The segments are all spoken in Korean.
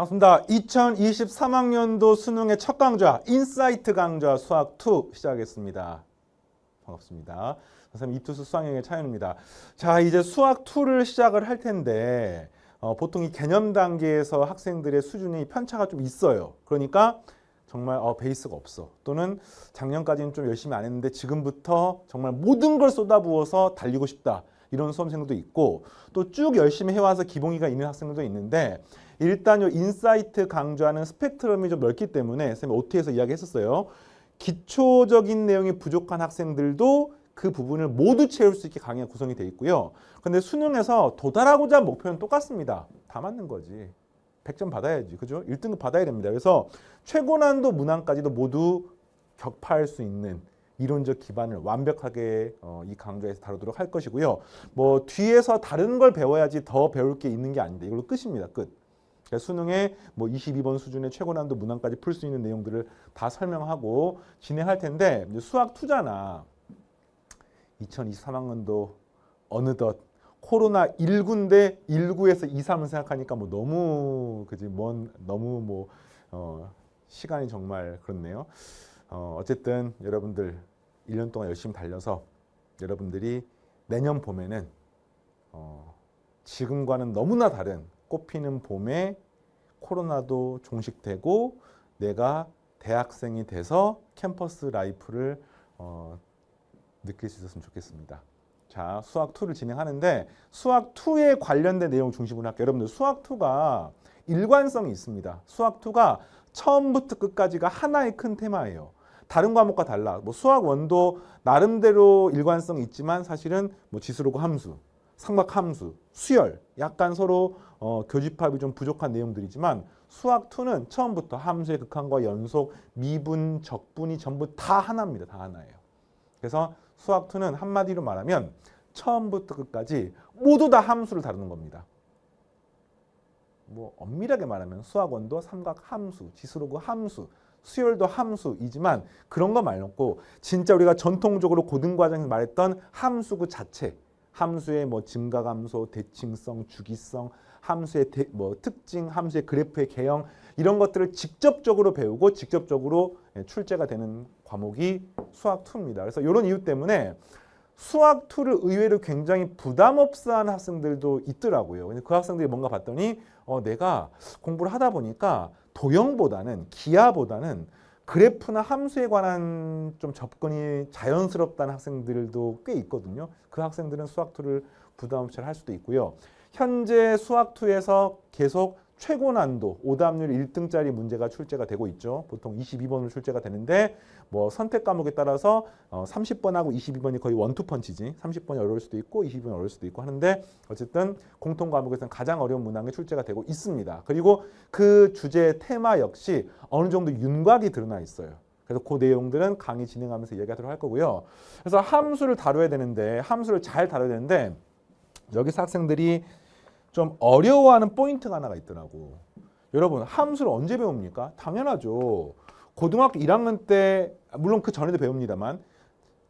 반갑습니다. 2023학년도 수능의 첫 강좌 인사이트 강좌 수학 2 시작하겠습니다. 반갑습니다. 선생님 이투수 수학영의 차윤입니다. 자 이제 수학 2를 시작을 할 텐데 어, 보통 이 개념 단계에서 학생들의 수준이 편차가 좀 있어요. 그러니까 정말 어, 베이스가 없어. 또는 작년까지는 좀 열심히 안 했는데 지금부터 정말 모든 걸 쏟아부어서 달리고 싶다. 이런 수험생들도 있고 또 쭉 열심히 해와서 기본기가 있는 학생들도 있는데 일단 요 인사이트 강좌는 스펙트럼이 좀 넓기 때문에 쌤이 OT에서 이야기했었어요. 기초적인 내용이 부족한 학생들도 그 부분을 모두 채울 수 있게 강의가 구성이 돼 있고요. 근데 수능에서 도달하고자 한 목표는 똑같습니다. 다 맞는 거지. 100점 받아야지. 그죠? 1등급 받아야 됩니다. 그래서 최고 난도 문항까지도 모두 격파할 수 있는 이론적 기반을 완벽하게 어, 이 강좌에서 다루도록 할 것이고요. 뭐 뒤에서 다른 걸 배워야지 더 배울 게 있는 게 아닌데 이걸로 끝입니다. 끝. 그러니까 수능에 뭐 22번 수준의 최고 난도 문항까지 풀 수 있는 내용들을 다 설명하고 진행할 텐데 수학 투자나 2023학년도 어느덧 코로나 19인데 19에서 2, 3을 생각하니까 뭐 너무 그지 먼 너무 뭐 어, 시간이 정말 그렇네요. 어, 어쨌든 여러분들 1년 동안 열심히 달려서 여러분들이 내년 봄에는 어, 지금과는 너무나 다른 꽃피는 봄에 코로나도 종식되고 내가 대학생이 돼서 캠퍼스 라이프를 어, 느낄 수 있었으면 좋겠습니다. 자, 수학 2를 진행하는데 수학 2에 관련된 내용 중심으로 할게요. 여러분들 수학 2가 일관성이 있습니다. 수학 2가 처음부터 끝까지가 하나의 큰 테마예요. 다른 과목과 달라. 뭐 수학 원도 나름대로 일관성이 있지만 사실은 뭐 지수로그 함수, 삼각 함수, 수열 약간 서로 어, 교집합이 좀 부족한 내용들이지만 수학 2는 처음부터 함수의 극한과 연속, 미분, 적분이 전부 다 하나입니다. 다 하나예요. 그래서 수학 2는 한마디로 말하면 처음부터 끝까지 모두 다 함수를 다루는 겁니다. 뭐 엄밀하게 말하면 수학원도 삼각 함수, 지수로그 함수, 수열도 함수이지만 그런 거 말고 진짜 우리가 전통적으로 고등 과정에서 말했던 함수 그 자체, 함수의 뭐 증가 감소, 대칭성, 주기성, 함수의 대, 뭐 특징, 함수의 그래프의 개형 이런 것들을 직접적으로 배우고 직접적으로 예, 출제가 되는 과목이 수학 2입니다. 그래서 이런 이유 때문에 수학 2를 의외로 굉장히 부담 없어 하는 학생들도 있더라고요. 그 학생들이 뭔가 봤더니 어, 내가 공부를 하다 보니까 도형보다는 기하보다는 그래프나 함수에 관한 좀 접근이 자연스럽다는 학생들도 꽤 있거든요. 그 학생들은 수학 2를 부담 없이 할 수도 있고요. 현재 수학 2에서 계속 최고 난도 오답률 1등짜리 문제가 출제가 되고 있죠. 보통 22번으로 출제가 되는데 뭐 선택 과목에 따라서 어 30번하고 22번이 거의 원투 펀치지. 30번이 어려울 수도 있고 22번이 어려울 수도 있고 하는데 어쨌든 공통 과목에서는 가장 어려운 문항이 출제가 되고 있습니다. 그리고 그 주제 테마 역시 어느 정도 윤곽이 드러나 있어요. 그래서 그 내용들은 강의 진행하면서 이야기하도록 할 거고요. 그래서 함수를 다뤄야 되는데 함수를 잘 다뤄야 되는데 여기서 학생들이 좀 어려워하는 포인트가 하나가 있더라고. 여러분 함수를 언제 배웁니까? 당연하죠. 고등학교 1학년 때 물론 그 전에도 배웁니다만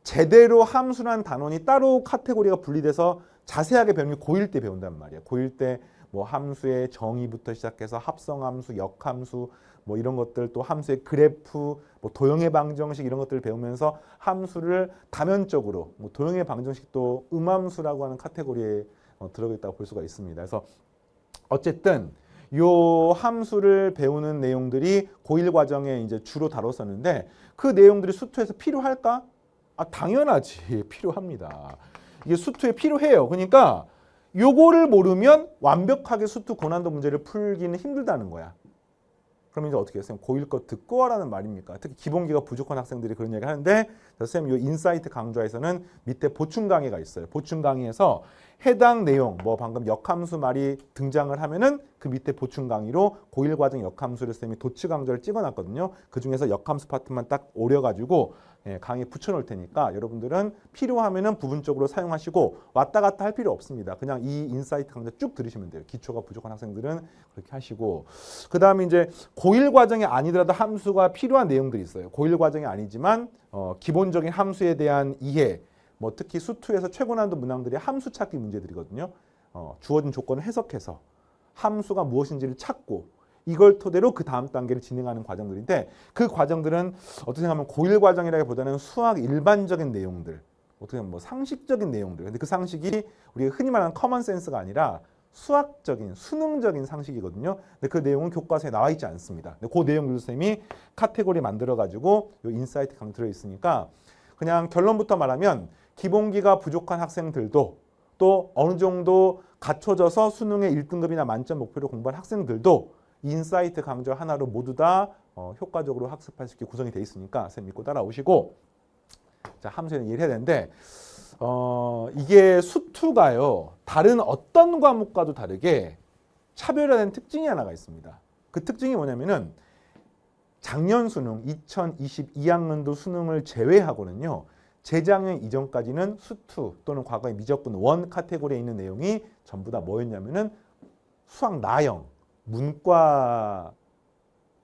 제대로 함수란 단원이 따로 카테고리가 분리돼서 자세하게 배우는 게 고1 때 배운단 말이야. 고1 때 뭐 함수의 정의부터 시작해서 합성함수, 역함수 뭐 이런 것들 또 함수의 그래프, 뭐 도형의 방정식 이런 것들을 배우면서 함수를 다면적으로 뭐 도형의 방정식도 음함수라고 하는 카테고리에 어, 들어있다고 볼 수가 있습니다. 그래서 어쨌든 요 함수를 배우는 내용들이 고1 과정에 이제 주로 다뤘었는데 그 내용들이 수투에서 필요할까? 아 당연하지 필요합니다. 이게 수투에 필요해요. 그러니까 요거를 모르면 완벽하게 수투 고난도 문제를 풀기는 힘들다는 거야. 그럼 이제 어떻게 해요? 쌤 고1 거 듣고 하라는 말입니까? 특히 기본기가 부족한 학생들이 그런 얘기 하는데 쌤이 인사이트 강좌에서는 밑에 보충 강의가 있어요. 보충 강의에서 해당 내용 뭐 방금 역함수 말이 등장을 하면은 그 밑에 보충 강의로 고1 과정 역함수를 쌤이 도치 강좌를 찍어놨거든요. 그 중에서 역함수 파트만 딱 오려가지고 예, 강의 붙여놓을 테니까 여러분들은 필요하면은 부분적으로 사용하시고 왔다 갔다 할 필요 없습니다. 그냥 이 인사이트 강좌 쭉 들으시면 돼요. 기초가 부족한 학생들은 그렇게 하시고 그 다음에 이제 고1 과정이 아니더라도 함수가 필요한 내용들이 있어요. 고1 과정이 아니지만 어, 기본적인 함수에 대한 이해 뭐 특히 수투에서 최고 난도 문항들이 함수 찾기 문제들이거든요. 어, 주어진 조건을 해석해서 함수가 무엇인지를 찾고 이걸 토대로 그 다음 단계를 진행하는 과정들인데 그 과정들은 어떻게 생각하면 고1 과정이라기보다는 수학 일반적인 내용들 어떻게 보면 뭐 상식적인 내용들 근데 그 상식이 우리가 흔히 말하는 커먼 센스가 아니라 수학적인 수능적인 상식이거든요. 근데 그 내용은 교과서에 나와 있지 않습니다. 근데 그 내용들 쌤이 카테고리 만들어 가지고 요 인사이트 강 들어 있으니까 그냥 결론부터 말하면 기본기가 부족한 학생들도 또 어느 정도 갖춰져서 수능의 1등급이나 만점 목표를 공부한 학생들도 인사이트 강좌 하나로 모두 다 어, 효과적으로 학습할 수 있게 구성이 돼 있으니까 쌤 믿고 따라오시고 자 함수는 이해를 해야 되는데 어, 이게 수투가요 다른 어떤 과목과도 다르게 차별화된 특징이 하나가 있습니다. 그 특징이 뭐냐면은 작년 수능 2022학년도 수능을 제외하고는요. 재작년 이전까지는 수투 또는 과거의 미적분 원 카테고리에 있는 내용이 전부 다 뭐였냐면은 수학 나형 문과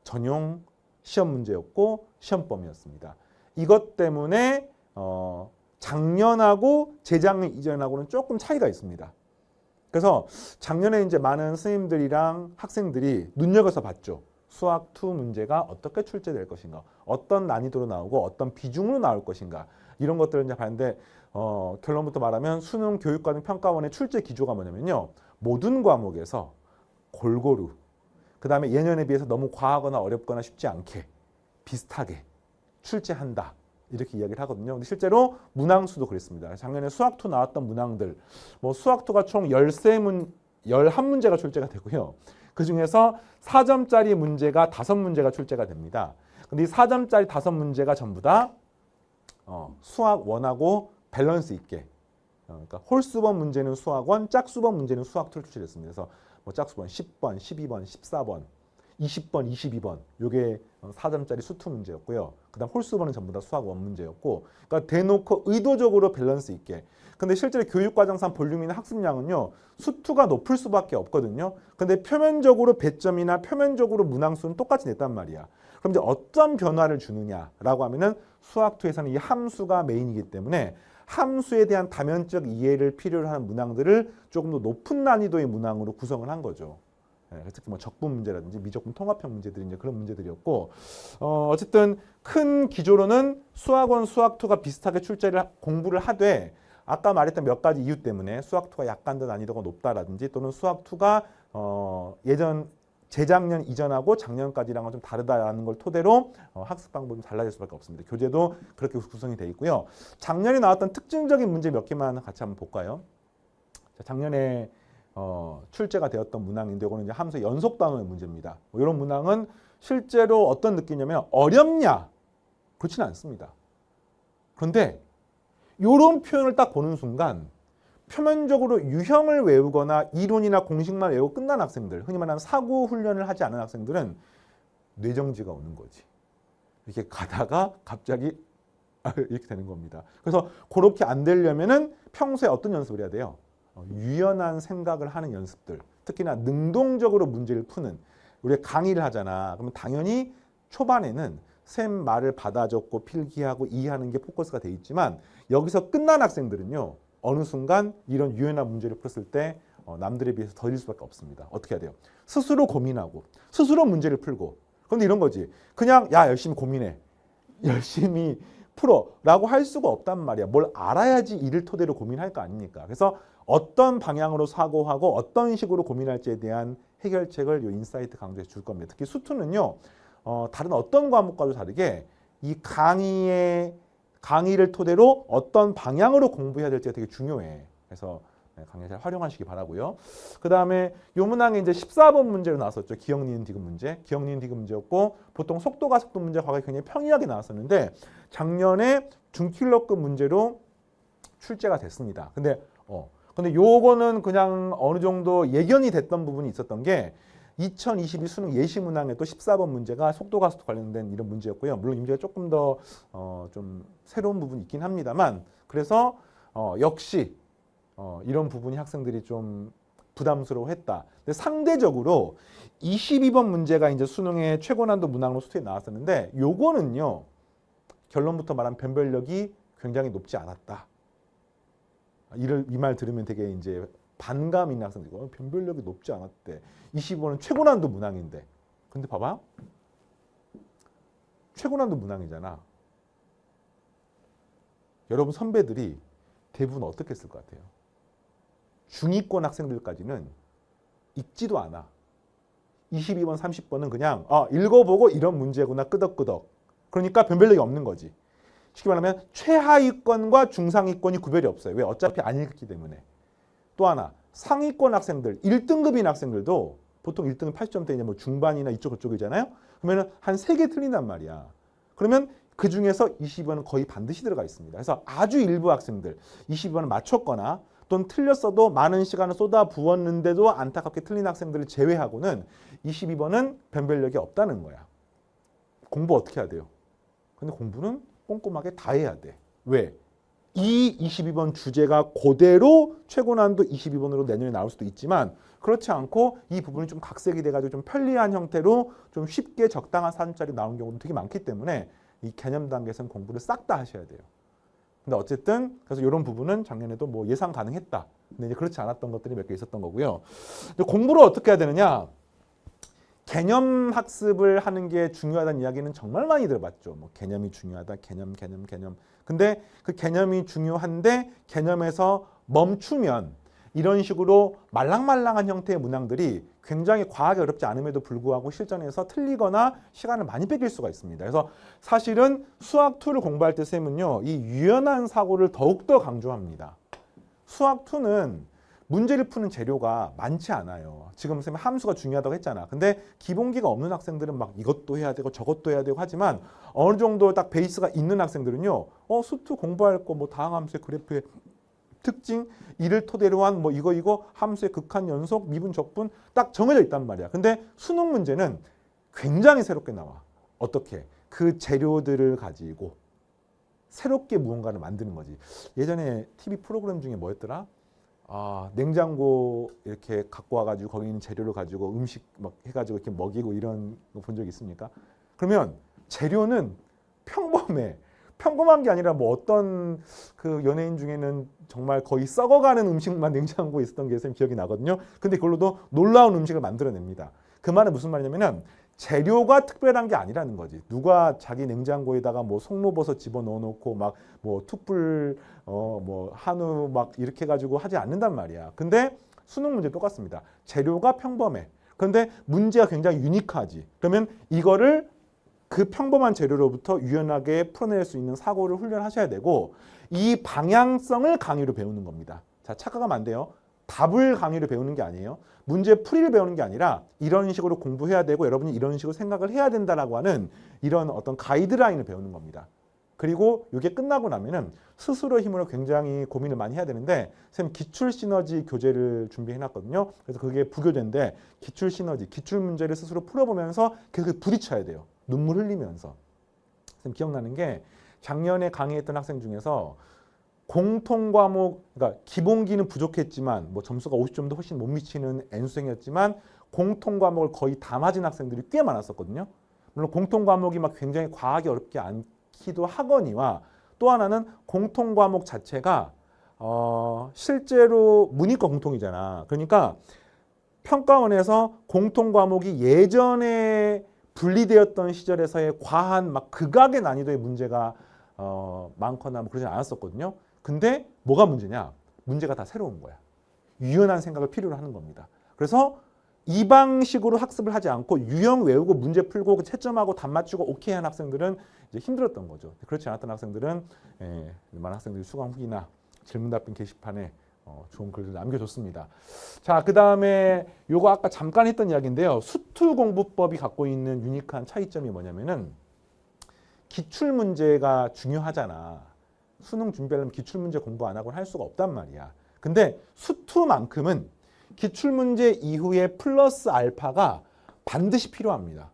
전용 시험 문제였고 시험범위였습니다. 이것 때문에 어, 작년하고 재작년 이전하고는 조금 차이가 있습니다. 그래서 작년에 이제 많은 스님들이랑 학생들이 눈여겨서 봤죠. 수학 2 문제가 어떻게 출제될 것인가, 어떤 난이도로 나오고 어떤 비중으로 나올 것인가 이런 것들을 이제 봤는데 어, 결론부터 말하면 수능 교육과정 평가원의 출제 기조가 뭐냐면요. 모든 과목에서 골고루 그 다음에 예년에 비해서 너무 과하거나 어렵거나 쉽지 않게 비슷하게 출제한다. 이렇게 이야기를 하거든요. 근데 실제로 문항수도 그랬습니다. 작년에 수학2 나왔던 문항들, 뭐 수학2가 총 13문, 11문제가 출제가 되고요. 그 중에서 4점짜리 문제가 5문제가 출제가 됩니다. 근데 이 4점짜리 5문제가 전부 다 어, 수학 원하고 밸런스 있게 어, 그러니까 홀수번 문제는 수학 원, 짝수번 문제는 수학 2를 출제했습니다. 그래서 뭐 짝수번 10번, 12번, 14번, 20번, 22번 요게 4점짜리 수투 문제였고요. 그다음 홀수번은 전부 다 수학 원 문제였고 그러니까 대놓고 의도적으로 밸런스 있게 근데 실제로 교육과정상 볼륨이나 학습량은요 수투가 높을 수밖에 없거든요. 근데 표면적으로 배점이나 표면적으로 문항수는 똑같이 냈단 말이야. 그럼 이제 어떤 변화를 주느냐라고 하면은 수학2에서는 이 함수가 메인이기 때문에 함수에 대한 다면적 이해를 필요로 하는 문항들을 조금 더 높은 난이도의 문항으로 구성을 한 거죠. 예, 특히 뭐 적분 문제라든지 미적분 통합형 문제들이 이제 그런 문제들이었고 어, 어쨌든 큰 기조로는 수학원 수학2가 비슷하게 출제를 하- 공부를 하되 아까 말했던 몇 가지 이유 때문에 수학2가 약간 더 난이도가 높다라든지 또는 수학2가 어, 예전 재작년 이전하고 작년까지랑은 좀 다르다라는 걸 토대로 어, 학습 방법이 달라질 수밖에 없습니다. 교재도 그렇게 구성이 돼 있고요. 작년에 나왔던 특징적인 문제 몇 개만 같이 한번 볼까요? 자, 작년에 어, 출제가 되었던 문항인데 이거는 이제 함수 연속 단어의 문제입니다. 뭐 이런 문항은 실제로 어떤 느낌이냐면 어렵냐? 그렇지는 않습니다. 그런데 이런 표현을 딱 보는 순간 표면적으로 유형을 외우거나 이론이나 공식만 외우고 끝난 학생들, 흔히 말하는 사고 훈련을 하지 않은 학생들은 뇌정지가 오는 거지. 이렇게 가다가 갑자기 이렇게 되는 겁니다. 그래서 그렇게 안 되려면은 평소에 어떤 연습을 해야 돼요? 어, 유연한 생각을 하는 연습들, 특히나 능동적으로 문제를 푸는 우리가 강의를 하잖아. 그러면 당연히 초반에는 쌤 말을 받아 적고 필기하고 이해하는 게 포커스가 돼 있지만 여기서 끝난 학생들은요 어느 순간 이런 유연한 문제를 풀었을 때 어, 남들에 비해서 더딜 수밖에 없습니다. 어떻게 해야 돼요? 스스로 고민하고 스스로 문제를 풀고 그런데 이런 거지. 그냥 야 열심히 고민해, 열심히 풀어라고 할 수가 없단 말이야. 뭘 알아야지 이를 토대로 고민할 거 아닙니까? 그래서 어떤 방향으로 사고하고 어떤 식으로 고민할지에 대한 해결책을 이 인사이트 강좌에서 줄 겁니다. 특히 수투는요, 어, 다른 어떤 과목과도 다르게 이 강의의 강의를 토대로 어떤 방향으로 공부해야 될지가 되게 중요해. 그래서 네, 강의 잘 활용하시기 바라고요. 그 다음에 요 문항에 이제 14번 문제로 나왔었죠. 기억, 니은, 디귿 문제. 기억, 니은, 디귿 문제였고 보통 속도 가 속도 문제 과거에 굉장히 평이하게 나왔었는데 작년에 중킬러급 문제로 출제가 됐습니다. 근데 어 근데 요거는 그냥 어느 정도 예견이 됐던 부분이 있었던 게 2022 수능 예시 문항에 또 14번 문제가 속도 가속도 관련된 이런 문제였고요. 물론 이 문제가 조금 더 어 좀 새로운 부분이 있긴 합니다만 그래서 어 역시 어 이런 부분이 학생들이 좀 부담스러워했다. 근데 상대적으로 22번 문제가 이제 수능의 최고 난도 문항으로 수트에 나왔었는데 요거는요. 결론부터 말한 변별력이 굉장히 높지 않았다. 이를 이 말 들으면 되게 이제 반감 있는 학생들이 어, 변별력이 높지 않았대. 25는 최고 난도 문항인데 근데 봐봐. 최고난도 문항이잖아. 여러분 선배들이 대부분 어떻게 했을 것 같아요? 중위권 학생들까지는 읽지도 않아. 22번, 30번은 그냥 아, 읽어보고 이런 문제구나 끄덕끄덕. 그러니까 변별력이 없는 거지. 쉽게 말하면 최하위권과 중상위권이 구별이 없어요. 왜? 어차피 안 읽기 때문에. 또 하나 상위권 학생들, 1등급인 학생들도 보통 1등은 80점대냐 뭐 중반이나 이쪽 저쪽이잖아요. 그러면 한 3개 틀린단 말이야. 그러면 그 중에서 22번은 거의 반드시 들어가 있습니다. 그래서 아주 일부 학생들 22번을 맞췄거나 또는 틀렸어도 많은 시간을 쏟아 부었는데도 안타깝게 틀린 학생들을 제외하고는 22번은 변별력이 없다는 거야. 공부 어떻게 해야 돼요? 근데 공부는 꼼꼼하게 다 해야 돼. 왜? 이 22번 주제가 그대로 최고 난도 22번으로 내년에 나올 수도 있지만 그렇지 않고 이 부분이 좀 각색이 돼가지고 좀 편리한 형태로 좀 쉽게 적당한 사진짜리 나온 경우도 되게 많기 때문에 이 개념 단계에서는 공부를 싹 다 하셔야 돼요. 근데 어쨌든 그래서 이런 부분은 작년에도 뭐 예상 가능했다. 근데 이제 그렇지 않았던 것들이 몇 개 있었던 거고요. 근데 공부를 어떻게 해야 되느냐? 개념 학습을 하는 게 중요하다는 이야기는 정말 많이 들어봤죠. 뭐 개념이 중요하다. 개념, 개념, 개념. 근데 그 개념이 중요한데 개념에서 멈추면 이런 식으로 말랑말랑한 형태의 문항들이 굉장히 과하게 어렵지 않음에도 불구하고 실전에서 틀리거나 시간을 많이 뺏길 수가 있습니다. 그래서 사실은 수학 2를 공부할 때 쌤은요, 이 유연한 사고를 더욱더 강조합니다. 수학 2는 문제를 푸는 재료가 많지 않아요. 지금 쌤 함수가 중요하다고 했잖아. 근데 기본기가 없는 학생들은 막 이것도 해야 되고 저것도 해야 되고 하지만 어느 정도 딱 베이스가 있는 학생들은요, 어, 수투 공부할 거 뭐 다항 함수의 그래프의 특징, 이를 토대로 한 뭐 이거 이거 함수의 극한 연속, 미분 적분 딱 정해져 있단 말이야. 근데 수능 문제는 굉장히 새롭게 나와. 어떻게? 그 재료들을 가지고 새롭게 무언가를 만드는 거지. 예전에 TV 프로그램 중에 뭐였더라? 아, 냉장고 이렇게 갖고 와가지고 거기 있는 재료를 가지고 음식 막 해가지고 이렇게 먹이고 이런 거 본 적 있습니까? 그러면 재료는 평범해. 평범한 게 아니라 뭐 어떤 그 연예인 중에는 정말 거의 썩어가는 음식만 냉장고에 있었던 게쌤 기억이 나거든요. 근데 그걸로도 놀라운 음식을 만들어냅니다. 그 말은 무슨 말이냐면은 재료가 특별한 게 아니라는 거지. 누가 자기 냉장고에다가 뭐 송로버섯 집어 넣어놓고 막 뭐 툭불 어 뭐 한우 막 이렇게 가지고 하지 않는단 말이야. 근데 수능 문제 똑같습니다. 재료가 평범해. 그런데 문제가 굉장히 유니크하지. 그러면 이거를 그 평범한 재료로부터 유연하게 풀어낼 수 있는 사고를 훈련하셔야 되고 이 방향성을 강의로 배우는 겁니다. 자, 착각하면 안 돼요. 답을 강의로 배우는 게 아니에요. 문제 풀이를 배우는 게 아니라 이런 식으로 공부해야 되고 여러분이 이런 식으로 생각을 해야 된다라고 하는 이런 어떤 가이드라인을 배우는 겁니다. 그리고 이게 끝나고 나면은 스스로 힘으로 굉장히 고민을 많이 해야 되는데 쌤 기출 시너지 교재를 준비해 놨거든요. 그래서 그게 부교재인데 기출 시너지, 기출 문제를 스스로 풀어보면서 계속 부딪혀야 돼요. 눈물 흘리면서. 쌤 기억나는 게 작년에 강의했던 학생 중에서 공통 과목, 그러니까 기본기는 부족했지만 뭐 점수가 50점도 훨씬 못 미치는 N수생이었지만 공통 과목을 거의 다 맞은 학생들이 꽤 많았었거든요. 물론 공통 과목이 막 굉장히 과하게 어렵지 않기도 하거니와 또 하나는 공통 과목 자체가 어, 실제로 문이과 공통이잖아. 그러니까 평가원에서 공통 과목이 예전에 분리되었던 시절에서의 과한 막 극악의 난이도의 문제가 어, 많거나 뭐 그러지 않았었거든요. 근데 뭐가 문제냐? 문제가 다 새로운 거야. 유연한 생각을 필요로 하는 겁니다. 그래서 이 방식으로 학습을 하지 않고 유형 외우고 문제 풀고 채점하고 답 맞추고 오케이 한 학생들은 이제 힘들었던 거죠. 그렇지 않았던 학생들은 예, 많은 학생들이 수강 후기나 질문 답변 게시판에 어, 좋은 글을 남겨줬습니다. 자, 그 다음에 요거 아까 잠깐 했던 이야기인데요. 수투 공부법이 갖고 있는 유니크한 차이점이 뭐냐면은 기출 문제가 중요하잖아. 수능 준비하려면 기출 문제 공부 안 하고는 할 수가 없단 말이야. 근데 수투만큼은 기출 문제 이후에 플러스 알파가 반드시 필요합니다.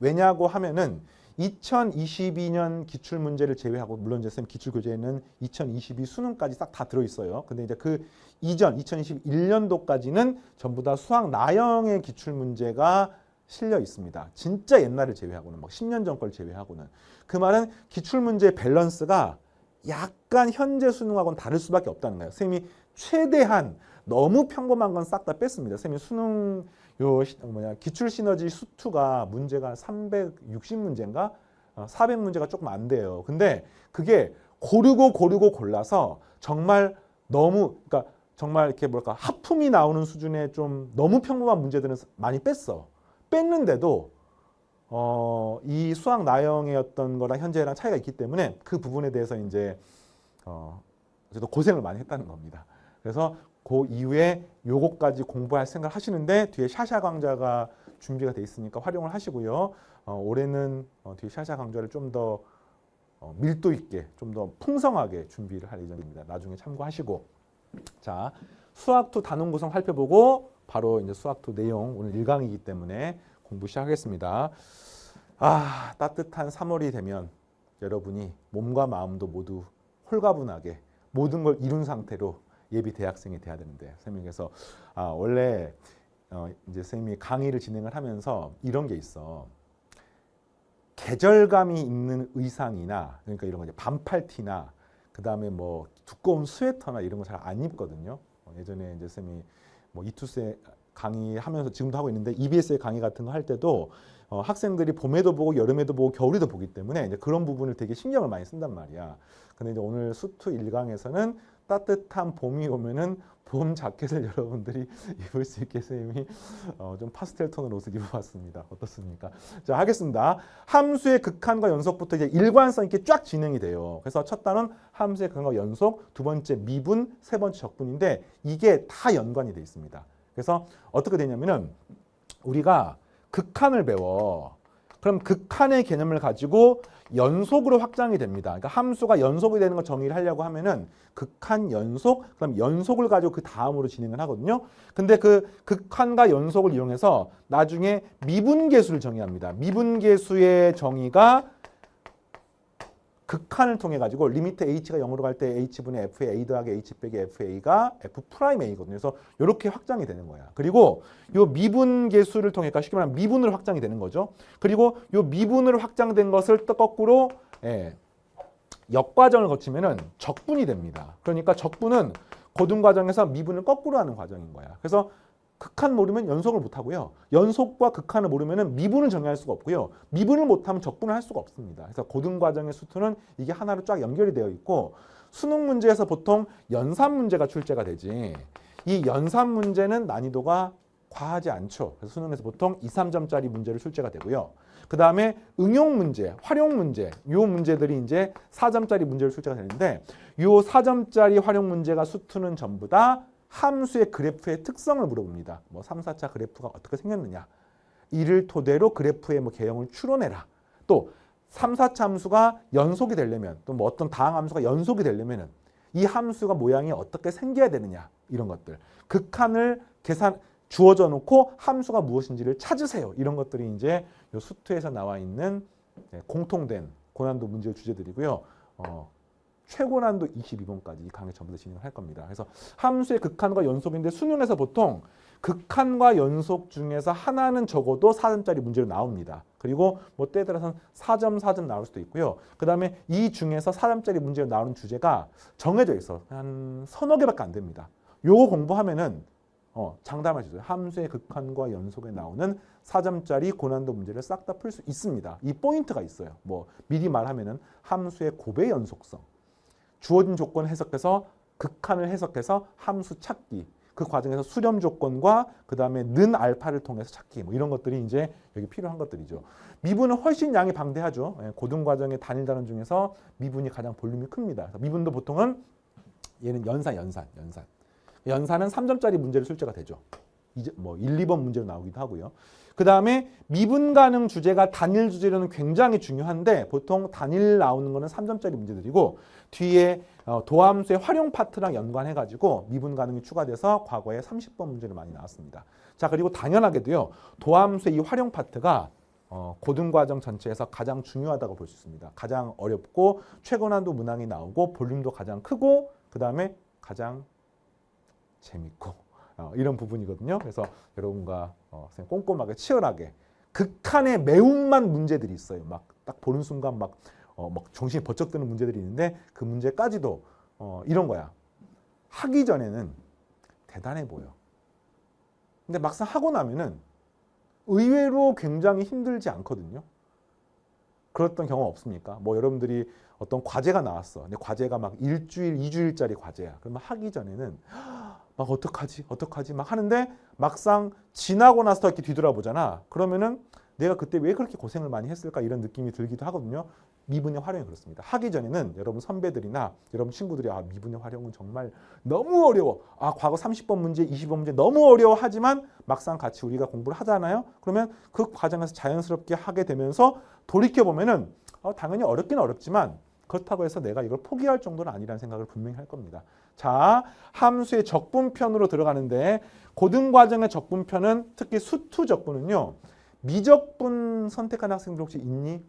왜냐고 하면은 2022년 기출 문제를 제외하고 물론 이제 쌤 기출 교재에는 2022 수능까지 싹 다 들어 있어요. 근데 이제 그 이전 2021년도까지는 전부 다 수학 나형의 기출 문제가 실려 있습니다. 진짜 옛날을 제외하고는 막 10년 전 걸 제외하고는 그 말은 기출 문제 밸런스가 약간 현재 수능하고는 다를 수밖에 없다는 거예요. 쌤이 최대한 너무 평범한 건 싹 다 뺐습니다. 쌤이 수능 요 시- 뭐냐 기출 시너지 수투가 문제가 360 문제인가 어, 400 문제가 조금 안 돼요. 근데 그게 고르고 고르고 골라서 정말 너무 그러니까 정말 이렇게 뭘까 하품이 나오는 수준의 좀 너무 평범한 문제들은 많이 뺐어. 뺐는데도 어, 이 수학 어떤 거랑 현재랑 차이가 있기 때문에 그 부분에 대해서 이제 어, 저도 고생을 많이 했다는 겁니다. 그래서 그 이후에 요거까지 공부할 생각 하시는데 뒤에 샤샤 강좌가 준비가 돼 있으니까 활용을 하시고요. 어, 올해는 어, 뒤에 샤샤 강좌를 좀더 어, 밀도 있게 좀 더 풍성하게 준비를 할 예정입니다. 나중에 참고하시고 자 수학 2 단원 구성 살펴보고 바로 이제 수학 2 내용 오늘 1강이기 때문에 공부 시작하겠습니다. 아 따뜻한 3월이 되면 여러분이 몸과 마음도 모두 홀가분하게 모든 걸 이룬 상태로 예비 대학생이 돼야 되는데 선생님께서 아 원래 어 이제 선생님이 강의를 진행을 하면서 이런 게 있어 계절감이 있는 의상이나 그러니까 이런 거 이제 반팔티나 그 다음에 뭐 두꺼운 스웨터나 이런 거 잘 안 입거든요. 어, 예전에 이제 쌤이 뭐 이투스에 강의하면서 지금도 하고 있는데 EBS의 강의 같은 거 할 때도 어, 학생들이 봄에도 보고 여름에도 보고 겨울에도 보기 때문에 이제 그런 부분을 되게 신경을 많이 쓴단 말이야. 근데 이제 오늘 수투 1강에서는 따뜻한 봄이 오면은 봄 자켓을 여러분들이 입을 수 있게 선생님이 어, 좀 파스텔 톤의 옷을 입어봤습니다. 어떻습니까? 자 하겠습니다. 함수의 극한과 연속부터 이제 일관성 있게 쫙 진행이 돼요. 그래서 첫 단원 함수의 극한과 연속, 두 번째 미분, 세 번째 적분인데 이게 다 연관이 돼 있습니다. 그래서 어떻게 되냐면은 우리가 극한을 배워. 그럼 극한의 개념을 가지고 연속으로 확장이 됩니다. 그러니까 함수가 연속이 되는 거 정의를 하려고 하면은 극한 연속, 그럼 연속을 가지고 그 다음으로 진행을 하거든요. 근데 그 극한과 연속을 이용해서 나중에 미분계수를 정의합니다. 미분계수의 정의가 극한을 통해 가지고 리미트 h가 0으로 갈 때 h분의 f의 a 더하기 h 빼기 fa가 f 프라임 a거든요. 그래서 이렇게 확장이 되는 거야. 그리고 요 미분 계수를 통해 그러니까 쉽게 말하면 미분으로 확장이 되는 거죠. 그리고 요 미분으로 확장된 것을 또 거꾸로 예, 역과정을 거치면은 적분이 됩니다. 그러니까 적분은 고등 과정에서 미분을 거꾸로 하는 과정인 거야. 그래서 극한 모르면 연속을 못 하고요. 연속과 극한을 모르면은 미분을 정의할 수가 없고요. 미분을 못 하면 적분을 할 수가 없습니다. 그래서 고등 과정의 수투는 이게 하나로 쫙 연결이 되어 있고 수능 문제에서 보통 연산 문제가 출제가 되지. 이 연산 문제는 난이도가 과하지 않죠. 그래서 수능에서 보통 2, 3점짜리 문제를 출제가 되고요. 그 다음에 응용 문제, 활용 문제, 요 문제들이 이제 4점짜리 문제를 출제가 되는데 요 4점짜리 활용 문제가 수투는 전부 다 함수의 그래프의 특성을 물어봅니다. 뭐 3, 4차 그래프가 어떻게 생겼느냐. 이를 토대로 그래프의 뭐 개형을 추론해라. 또 3, 4차 함수가 연속이 되려면 또 뭐 어떤 다항 함수가 연속이 되려면은 이 함수가 모양이 어떻게 생겨야 되느냐. 이런 것들. 극한을 계산 주어져 놓고 함수가 무엇인지를 찾으세요. 이런 것들이 이제 요 수투에서 나와 있는 네, 공통된 고난도 문제 주제들이고요. 어, 최고난도 22번까지 이 강의 전부 다 진행을 할 겁니다. 그래서 함수의 극한과 연속인데 수능에서 보통 극한과 연속 중에서 하나는 적어도 4점짜리 문제로 나옵니다. 그리고 뭐 때에 따라서는 4점, 4점 나올 수도 있고요. 그 다음에 이 중에서 4점짜리 문제로 나오는 주제가 정해져 있어. 한 서너 개밖에 안 됩니다. 요거 공부하면은 어, 있어요. 함수의 극한과 연속에 나오는 4점짜리 고난도 문제를 싹 다 풀 수 있습니다. 이 포인트가 있어요. 뭐 미리 말하면은 함수의 곱의 연속성. 주어진 조건 해석해서 극한을 해석해서 함수 찾기. 그 과정에서 수렴 조건과 그 다음에 는 알파를 통해서 찾기. 뭐 이런 것들이 이제 여기 필요한 것들이죠. 미분은 훨씬 양이 방대하죠. 예, 고등 과정의 단일 단원 중에서 미분이 가장 볼륨이 큽니다. 미분도 보통은 얘는 연산, 연산, 연산. 연산은 3점짜리 문제를 출제가 되죠. 이제 뭐 1, 2번 문제로 나오기도 하고요. 그 다음에 미분 가능 주제가 단일 주제로는 굉장히 중요한데 보통 단일 나오는 거는 3점짜리 문제들이고 뒤에 어, 도함수의 활용 파트랑 연관해가지고 미분 가능이 추가돼서 과거에 30번 문제를 많이 나왔습니다. 자 그리고 당연하게도요 도함수의 이 활용 파트가 어, 고등과정 전체에서 가장 중요하다고 볼 수 있습니다. 가장 어렵고 최고난도 문항이 나오고 볼륨도 가장 크고 그 다음에 가장 재밌고 어, 이런 부분이거든요. 그래서 여러분과 어, 꼼꼼하게 치열하게 극한의 매운맛 문제들이 있어요. 막 딱 보는 순간 막, 어, 막 정신이 번쩍 드는 문제들이 있는데 그 문제까지도 어, 이런 거야. 하기 전에는 대단해 보여. 근데 막상 하고 나면은 의외로 굉장히 힘들지 않거든요. 그랬던 경험 없습니까? 뭐 여러분들이 어떤 과제가 나왔어. 근데 과제가 막 일주일, 이주일짜리 과제야. 그러면 하기 전에는 막 어떡하지? 어떡하지? 막 하는데 막상 지나고 나서 이렇게 뒤돌아보잖아. 그러면은 내가 그때 왜 그렇게 고생을 많이 했을까 이런 느낌이 들기도 하거든요. 미분의 활용이 그렇습니다. 하기 전에는 여러분 선배들이나 여러분 친구들이 아 미분의 활용은 정말 너무 어려워. 아 과거 30번 문제, 20번 문제 너무 어려워 하지만 막상 같이 우리가 공부를 하잖아요. 그러면 그 과정에서 자연스럽게 하게 되면서 돌이켜 보면은 어, 당연히 어렵긴 어렵지만 그렇다고 해서 내가 이걸 포기할 정도는 아니라는 생각을 분명히 할 겁니다. 자, 함수의 적분편으로 들어가는데 고등 과정의 적분편은 특히 수투 적분은요. 미적분 선택한 학생들 혹시 있니?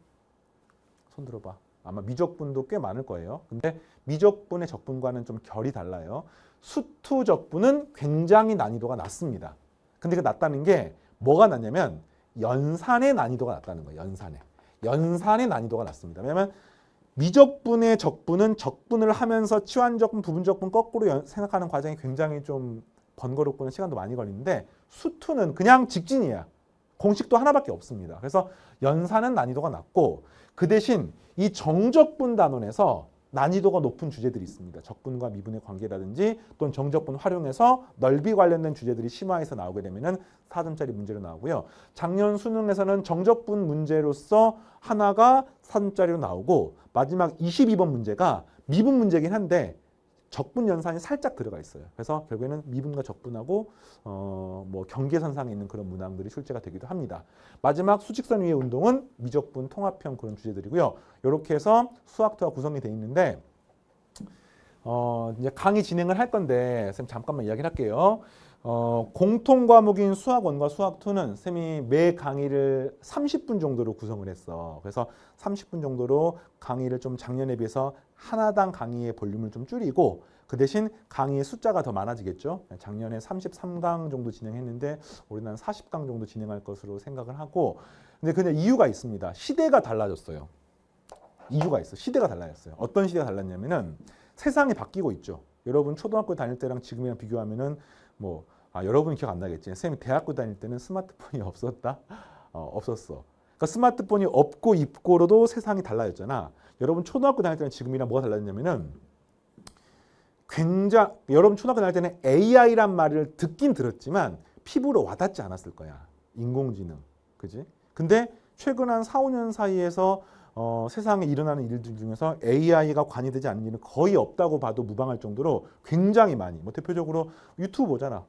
손 들어봐. 아마 미적분도 꽤 많을 거예요. 근데 미적분의 적분과는 좀 결이 달라요. 수투 적분은 굉장히 난이도가 낮습니다. 근데 그 낮다는 게 뭐가 낮냐면 연산의 난이도가 낮다는 거예요. 연산의. 연산의 난이도가 낮습니다. 왜냐면 미적분의 적분은 적분을 하면서 치환적분, 부분적분 거꾸로 연- 생각하는 과정이 굉장히 좀 번거롭고는 시간도 많이 걸리는데 수투는 그냥 직진이야. 공식도 하나밖에 없습니다. 그래서 연산은 난이도가 낮고 그 대신 이 정적분 단원에서 난이도가 높은 주제들이 있습니다. 적분과 미분의 관계라든지 또는 정적분 활용해서 넓이 관련된 주제들이 심화해서 나오게 되면은 4점짜리 문제로 나오고요. 작년 수능에서는 정적분 문제로서 하나가 4점짜리로 나오고 마지막 22번 문제가 미분 문제긴 한데 적분 연산이 살짝 들어가 있어요. 그래서 결국에는 미분과 적분하고 어, 뭐 경계선상에 있는 그런 문항들이 출제가 되기도 합니다. 마지막 수직선 위의 운동은 미적분 통합형 그런 주제들이고요. 이렇게 해서 수학투가 구성이 돼 있는데 어, 이제 강의 진행을 할 건데 쌤 잠깐만 이야기를 할게요. 어, 공통 과목인 수학 1과 수학 2는 쌤이 매 강의를 30분 정도로 구성을 했어. 그래서 30분 정도로 강의를 좀 작년에 비해서 하나당 강의의 볼륨을 좀 줄이고 그 대신 강의의 숫자가 더 많아지겠죠. 작년에 33강 정도 진행했는데 올해는 한 40강 정도 진행할 것으로 생각을 하고 근데 그냥 이유가 있습니다. 시대가 달라졌어요. 이유가 있어. 시대가 달라졌어요. 어떤 시대가 달랐냐면은 세상이 바뀌고 있죠. 여러분 초등학교 다닐 때랑 지금이랑 비교하면은 뭐 아, 여러분 기억 안 나겠지. 쌤이 대학교 다닐 때는 스마트폰이 없었다. 어, 없었어. 그러니까 스마트폰이 없고 있고로도 세상이 달라졌잖아. 여러분 초등학교 다닐 때랑 지금이랑 뭐가 달라졌냐면은 굉장히 여러분 초등학교 다닐 때는 AI란 말을 듣긴 들었지만 피부로 와닿지 않았을 거야. 인공지능. 그지? 근데 최근 한 4, 5년 사이에서 어, 세상에 일어나는 일들 중에서 AI가 관여되지 않는 일은 거의 없다고 봐도 무방할 정도로 굉장히 많이 뭐 대표적으로 유튜브 보잖아.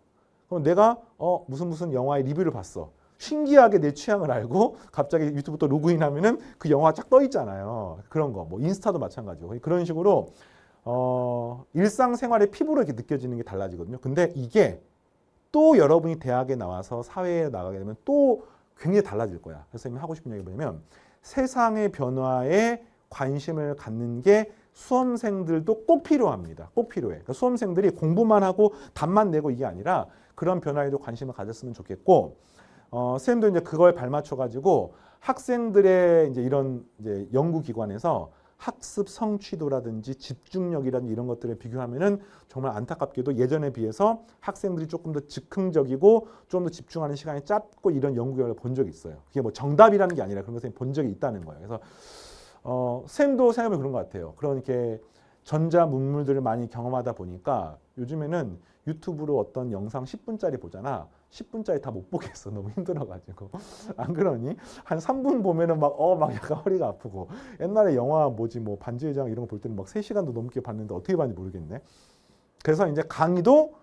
그럼 내가 어 무슨 무슨 영화의 리뷰를 봤어. 신기하게 내 취향을 알고 갑자기 유튜브 또 로그인하면은 그 영화 쫙 떠 있잖아요. 그런 거. 뭐 인스타도 마찬가지고 그런 식으로 어 일상생활의 피부로 이렇게 느껴지는 게 달라지거든요. 근데 이게 또 여러분이 대학에 나와서 사회에 나가게 되면 또 굉장히 달라질 거야. 그래서 선생님이 하고 싶은 얘기 뭐냐면 세상의 변화에 관심을 갖는 게 수험생들도 꼭 필요합니다. 꼭 필요해. 그러니까 수험생들이 공부만 하고 답만 내고 이게 아니라 그런 변화에도 관심을 가졌으면 좋겠고, 어, 선생님도 이제 그걸 발맞춰 가지고 학생들의 이제 이런 이제 연구기관에서 학습 성취도라든지 집중력이라든지 이런 것들을 비교하면은 정말 안타깝게도 예전에 비해서 학생들이 조금 더 즉흥적이고 좀 더 집중하는 시간이 짧고 이런 연구 결과를 본 적이 있어요. 그게 뭐 정답이라는 게 아니라 그런 것을 본 적이 있다는 거예요. 그래서 어, 쌤도 생각해보면 그런 것 같아요. 그런 이렇게 전자 문물들을 많이 경험하다 보니까 요즘에는 유튜브로 어떤 영상 10분짜리 보잖아. 10분짜리 다 못 보겠어. 너무 힘들어가지고. 안 그러니? 한 3분 보면은 막, 어, 막 약간 허리가 아프고. 옛날에 영화 뭐지, 뭐 반지의 장 이런 거 볼 때는 막 3시간도 넘게 봤는데 어떻게 봤는지 모르겠네. 그래서 이제 강의도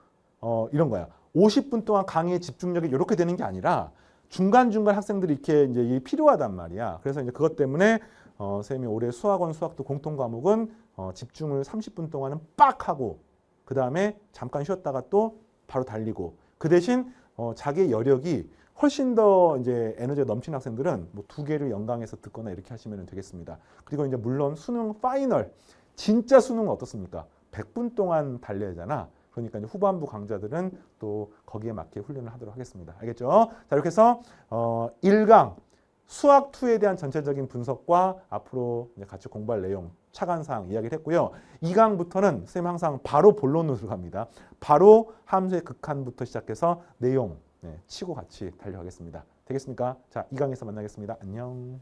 어, 이런 거야. 50분 동안 강의에 집중력이 이렇게 되는 게 아니라 중간중간 학생들이 이렇게 이제 필요하단 말이야. 그래서 이제 그것 때문에 어, 쌤이 올해 수학원 수학도 공통 과목은 어, 집중을 30분 동안은 빡 하고 그 다음에 잠깐 쉬었다가 또 바로 달리고 그 대신 어, 자기의 여력이 훨씬 더 이제 에너지가 넘치는 학생들은 뭐 두 개를 연강해서 듣거나 이렇게 하시면 되겠습니다. 그리고 이제 물론 수능 파이널 진짜 수능은 어떻습니까? 100분 동안 달려야 하잖아. 그러니까 이제 후반부 강좌들은 또 거기에 맞게 훈련을 하도록 하겠습니다. 알겠죠? 자, 이렇게 해서 어 1강 수학 2에 대한 전체적인 분석과 앞으로 같이 공부할 내용, 차관사항 이야기를 했고요. 2강부터는 선생님 항상 바로 본론으로 들어갑니다. 바로 함수의 극한부터 시작해서 내용 네, 치고 같이 달려가겠습니다. 되겠습니까? 자, 이 강에서 만나겠습니다. 안녕.